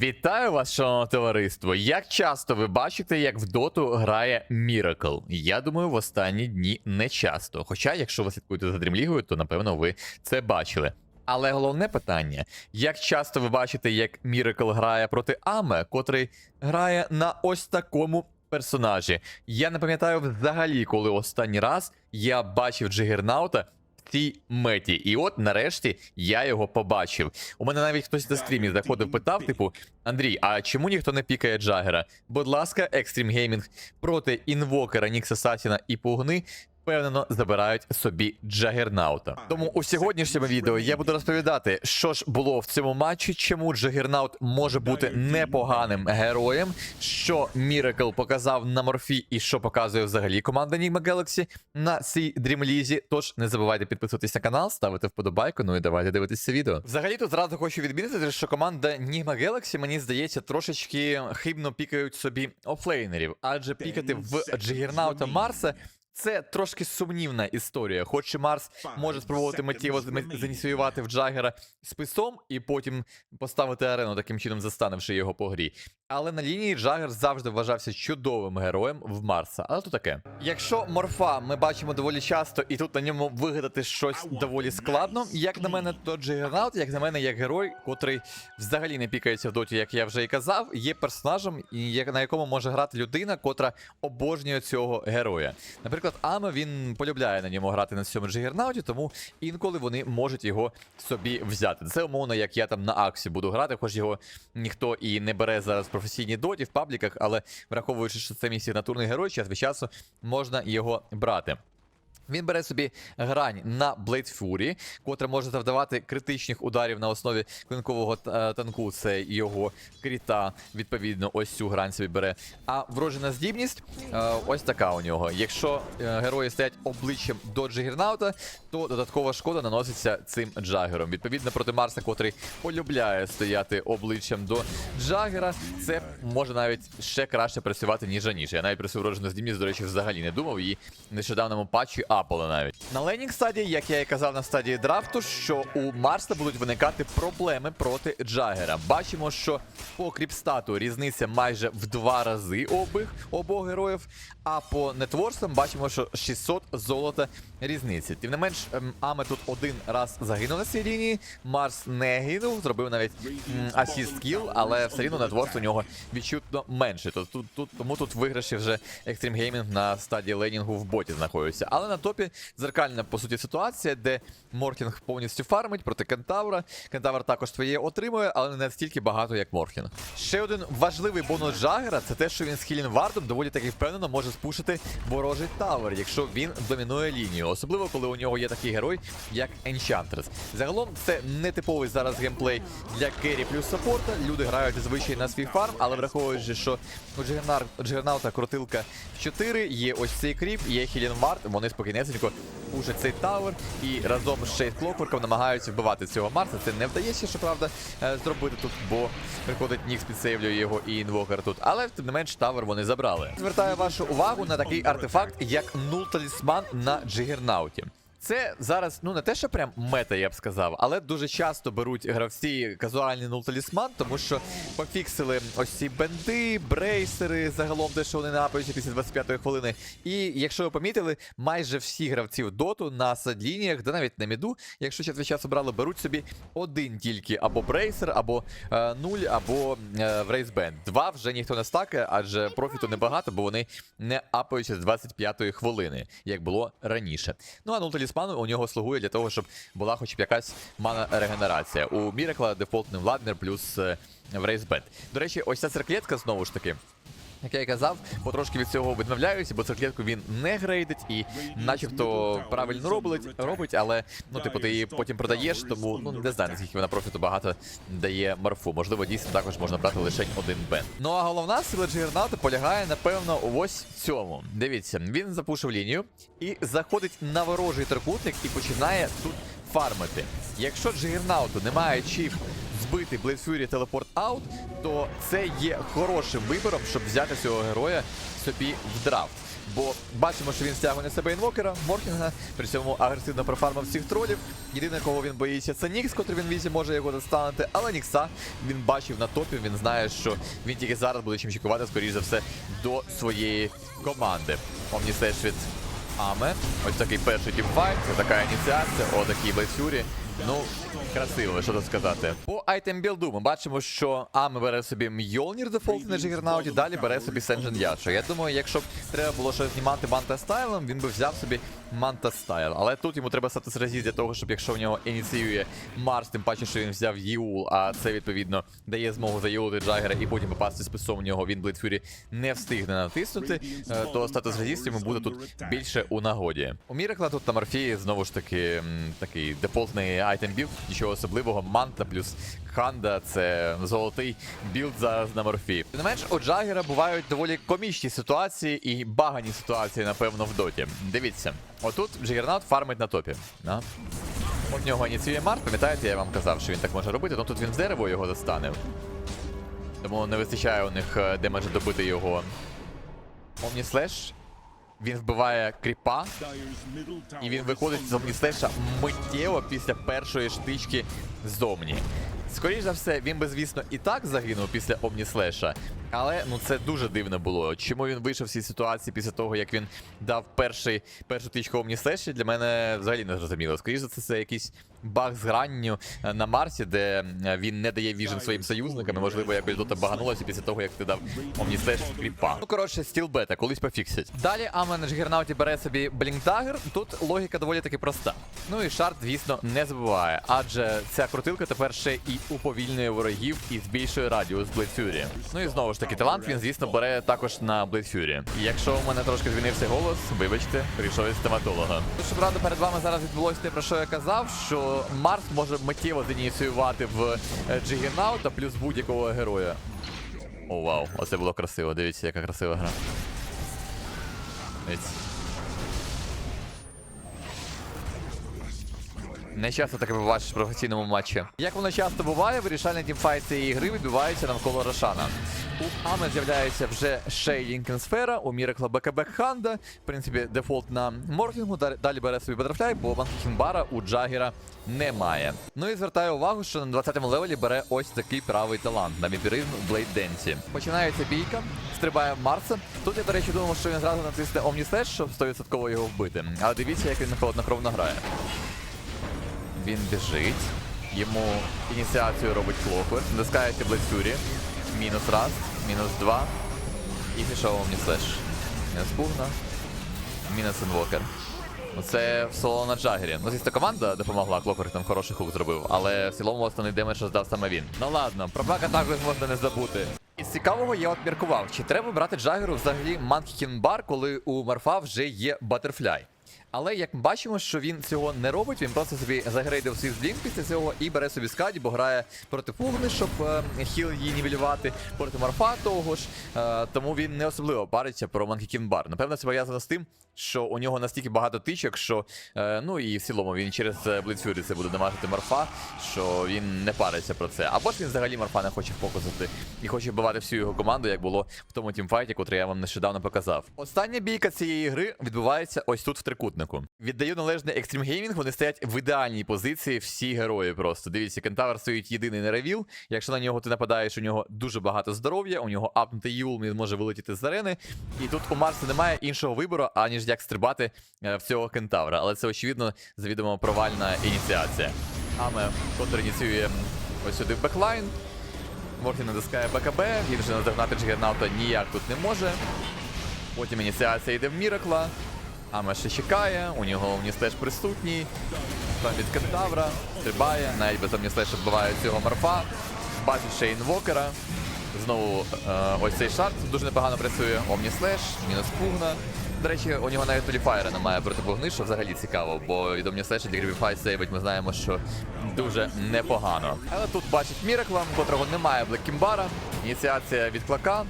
Вітаю вас, шановне товариство. Як часто ви бачите, як в доту грає Miracle? Я думаю, в останні дні не часто. Хоча, якщо ви слідкуєте за Дрімлігою, то напевно ви це бачили. Але головне питання: як часто ви бачите, як Miracle грає проти Аме, котрий грає на ось такому персонажі? Я не пам'ятаю взагалі, коли останній раз я бачив Джигернаута цій меті. І от нарешті я його побачив. У мене навіть хтось на стрімі заходив, питав, типу, Андрій, а чому ніхто не пікає Джагера? Будь ласка, Extreme Gaming проти інвокера Нікса Сатіна і Пугни впевнено забирають собі Джагернаута. Тому у сьогоднішньому відео я буду розповідати, що ж було в цьому матчі, чому Джагернаут може бути непоганим героєм, що Міракл показав на морфі і що показує взагалі команда Nigma Galaxy на цій дрімлізі. Тож не забувайте підписуватись на канал, ставити вподобайку. Ну і давайте дивитися відео. Взагалі тут зразу хочу відмітити, що команда Nigma Galaxy, мені здається, трошечки хибно пікають собі офлейнерів, адже пікати в Джигернаута Марса. Це трошки сумнівна історія. Хоч і Марс може спробувати миттєво заніціювати в Джагера списом і потім поставити арену, таким чином застанивши його по грі. Але на лінії Джагер завжди вважався чудовим героєм в Марса. Але то таке. Якщо морфа ми бачимо доволі часто, і тут на ньому вигадати щось доволі складно, як на мене, то Джигернаут, як на мене, як герой, котрий взагалі не пікається в доті, як я вже і казав, є персонажем, на якому може грати людина, котра обожнює цього героя. Наприклад, Аме він полюбляє на ньому грати на цьому Джигернауті, тому інколи вони можуть його собі взяти. Це умовно, як я там на Аксі буду грати, хоч його ніхто і не бере зараз професійній доті в пабліках, але враховуючи, що це мій сигнатурний герой, час від часу можна його брати. Він бере собі грань на Fury, котра може завдавати критичних ударів на основі клинкового е, танку. Це його кріта, відповідно, ось цю грань собі бере. А вроджена здібність е, ось така у нього. Якщо е, герої стоять обличчям до Джигернаута, то додаткова шкода наноситься цим джагером. Відповідно, проти Марса, котрий полюбляє стояти обличчям до Джагера, це може навіть ще краще працювати, ніж раніше. Я навіть про свою вроджену здібність, до речі, взагалі не думав. Її в нещодавньому патчі апали навіть. На лейнінг стадії, як я і казав на стадії драфту, що у Марса будуть виникати проблеми проти Джагера. Бачимо, що по кріпстату різниця майже в два рази обох, обох героїв. А по нетворсам бачимо, що 600 золота різниці. Тим не менш, ем, Аме тут один раз загинув на цій лінії. Марс не гинув, зробив навіть асіст кіл, але все рівно нетворс у нього відчутно менше. Тут, тут, тому тут виграші вже Extreme Gaming на стадії лейнінгу в боті знаходяться. Але на топі зеркальна по суті ситуація, де Моркінг повністю фармить проти Кентавра. Кентавр також своє отримує, але не настільки багато, як Моркінг. Ще один важливий бонус Джагера це те, що він з Хілін Вардом доволі таки впевнено може спушити ворожий тавер, якщо він домінує лінію. Особливо, коли у нього є такий герой, як Enchantress. Загалом це не типовий зараз геймплей для керрі плюс саппорта. Люди грають зазвичай на свій фарм, але враховуючи, що у Джигернаута крутилка 4, є ось цей кріп, є Хілін Вард, вони спокійнесенько уже цей тавер і разом з Шейд Клокворком намагаються вбивати цього Марса. Це не вдається, щоправда, правда, зробити тут, бо приходить Нікс підсейвлює його і інвокер тут. Але тим не менш тавер вони забрали. Звертаю вашу увагу на такий артефакт, як нул талісман на Джигернауті. Це зараз ну не те, що прям мета, я б сказав, але дуже часто беруть гравці казуальний нул талісман, тому що пофіксили ось ці бенди, брейсери, загалом те, що вони напаються після 25-ї хвилини. І якщо ви помітили, майже всі гравці в доту на садлініях, да навіть на міду, якщо час від часу брали, беруть собі один тільки або брейсер, або е, нуль, або е, рейсбенд. Два вже ніхто не стакає, адже профіту небагато, бо вони не апаються з 25-ї хвилини, як було раніше. Ну а нуль талісману у нього слугує для того, щоб була хоч б якась мана регенерація. У Міракла дефолтний Владнер плюс е, в рейсбенд. До речі, ось ця церклетка знову ж таки. Як я і казав, потрошки від цього відмовляюся, бо церклетку він не грейдить і начебто правильно робить, робить, але ну, типу, ти її потім продаєш, тому ну не знаю, наскільки вона профіту багато дає морфу. Можливо, дійсно також можна брати лише один бен. Ну а головна сила Джигерната полягає, напевно, ось цьому. Дивіться, він запушив лінію і заходить на ворожий трикутник і починає тут фармити. Якщо Джигернауту немає чіп збити Blaze Fury телепорт аут, то це є хорошим вибором, щоб взяти цього героя собі в драфт. Бо бачимо, що він стягує на себе інвокера, Моркінга, при цьому агресивно профармив всіх тролів. Єдине, кого він боїться, це Нікс, котрий він візі може його достанути. Але Нікса він бачив на топі, він знає, що він тільки зараз буде чим чекувати, скоріш за все, до своєї команди. Омністеж від Аме. Ось такий перший тімфайт, така ініціація, о, такий Блейсюрі. Ну, красиво, що тут сказати. По айтем білду ми бачимо, що Аме бере собі Мьолнір дефолт на Джигернауті, далі бере собі Сенджен Яшо. Я думаю, якщо б треба було щось знімати Манта стайлом, він би взяв собі Манта стайл. Але тут йому треба стати сразі для того, щоб якщо в нього ініціює Марс, тим паче, що він взяв Юл, а це відповідно дає змогу заюлити Джагера і потім попасти списом в нього. Він Блейдфюрі не встигне натиснути, е, то статус резіст йому буде тут більше у нагоді. У Мірекла тут на Морфії знову ж таки такий дефолтний айтем білд, нічого особливого. Манта плюс Ханда це золотий білд зараз на Морфії. Тим не менш, у Джагера бувають доволі комічні ситуації і багані ситуації, напевно, в доті. Дивіться, отут Джигернаут фармить на топі. Да? От нього ініціює Март, пам'ятаєте, я вам казав, що він так може робити, ну тут він з дерева його достане. Тому не вистачає у них е, демеджа добити його. Омніслеш. Він вбиває кріпа, і він виходить з Омніслеша миттєво після першої штички зовні. Скоріше за все, він би, звісно, і так загинув після Омніслеша, але ну це дуже дивно було. Чому він вийшов з цієї ситуації після того, як він дав перший, першу тичку Омніслеші, для мене взагалі не зрозуміло. Скоріше за це, це якийсь баг з гранню е, на Марсі, де е, він не дає віжен своїм союзникам, і, можливо, якось дота баганулося після того, як ти дав Омніслеш кріпа. Ну, коротше, стіл бета, колись пофіксять. Далі Амен на Джигернауті бере собі Блінкдагер. Тут логіка доволі таки проста. Ну і шарт, звісно, не забуває, адже ця крутилка тепер ще і уповільнює ворогів і збільшує радіус Блейдфюрі. Ну і знову ж таки, талант він, звісно, бере також на Блейдфюрі. Якщо у мене трошки змінився голос, вибачте, прийшов із стоматолога. Щоправда, перед вами зараз відбулося те, про що я казав, що Марс може миттєво зініціювати в е, Джигернаута плюс будь-якого героя. О, вау, оце було красиво. Дивіться, яка красива гра. Дивіться. Не часто таке побачиш в професійному матчі. Як воно часто буває, вирішальний тімфайт цієї гри відбувається навколо Рошана. У Аме з'являється вже Шейлінкен Сфера, у Мірекла БКБ Ханда. В принципі, дефолт на Морфінгу. Далі- бере собі Батерфляй, бо Манхінбара у Джагера немає. Ну і звертаю увагу, що на 20-му левелі бере ось такий правий талант на вампіризм Блейд Денсі. Починається бійка, стрибає в Марса. Тут я, до речі, думав, що він зразу натисне Омніслеш, щоб 100% його вбити. Але дивіться, як він холоднокровно грає. Він біжить. Йому ініціацію робить Клоквер. Натискається Блейдфюрі. Мінус раз, мінус два. І пішов Омніслеш. Мінус пугна. Мінус інвокер. Це в соло на Джагері. Ну, звісно, команда допомогла, Клоквер там хороший хук зробив, але в цілому основний демедж здав саме він. Ну ладно, про Бака також можна не забути. Із цікавого я от міркував, чи треба брати Джагеру взагалі Манкін Бар, коли у Марфа вже є Батерфляй. Але як ми бачимо, що він цього не робить, він просто собі загрейдив свій блінк після цього і бере собі скаді, бо грає проти Фугни, щоб е, хіл її нівелювати, проти Марфа того ж. Е, тому він не особливо париться про Манкікін Бар. Напевно, це пов'язано з тим, що у нього настільки багато тичок, що е, ну і в цілому він через Блицфюрі це буде дамажити Марфа, що він не париться про це. Або ж він взагалі Марфа не хоче фокусити і хоче вбивати всю його команду, як було в тому тімфайті, котрий я вам нещодавно показав. Остання бійка цієї гри відбувається ось тут в трикутнику. Віддаю належне Extreme Gaming, вони стоять в ідеальній позиції, всі герої просто. Дивіться, Кентавр стоїть єдиний на ревіл. Якщо на нього ти нападаєш, у нього дуже багато здоров'я, у нього апнутий юл, він може вилетіти з арени. І тут у Марса немає іншого вибору, аніж як стрибати е, в цього кентавра. Але це очевидно завідомо провальна ініціація. Аме, котрий ініціює ось сюди в беклайн. Морфін натискає БКБ, він вже наздогнати Джигернаута ніяк тут не може. Потім ініціація йде в Міракла. Аме ще чекає, у нього Омніслеш присутній. Там від кентавра, стрибає, навіть без Омніслеша вбиває цього морфа. Бачить ще інвокера. Знову е, ось цей шарт дуже непогано працює. Омніслеш, мінус пугна. До речі, у нього навіть Толіфайра немає проти пугни, що взагалі цікаво, бо від Омніслеша Дігрібіфай сейвить ми знаємо, що дуже непогано. Але тут бачить Міракла, котрого немає Блеккімбара. Ініціація від Клака.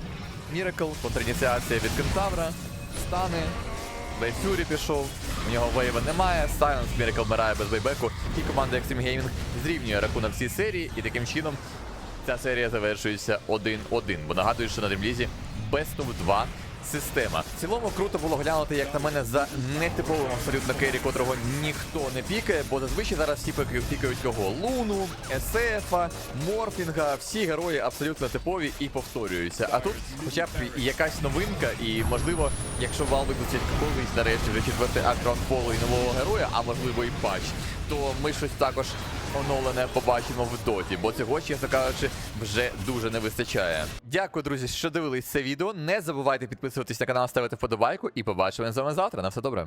Міракл, контриніціація від Кентавра. Стани. Фюрі пішов, у нього вейва немає, Сайленс Міракл вмирає без вейбеку, і команда Extreme Gaming зрівнює рахунок всі серії, і таким чином ця серія завершується 1-1. Бо нагадую, що на дрімлізі Best of 2 система. В цілому круто було глянути, як на мене, за нетиповим абсолютно керрі, котрого ніхто не пікає, бо зазвичай зараз всі пікають кого? Луну, Есефа, Морфінга, всі герої абсолютно типові і повторюються. А тут хоча б якась новинка, і можливо, якщо Вал випустять колись нарешті вже четвертий акт Граундфолу і нового героя, а можливо і патч, то ми щось також оновлене побачимо в доті, бо цього, чесно кажучи, вже дуже не вистачає. Дякую, друзі, що дивились це відео. Не забувайте підписуватись на канал, ставити вподобайку і побачимо з вами завтра. На все добре.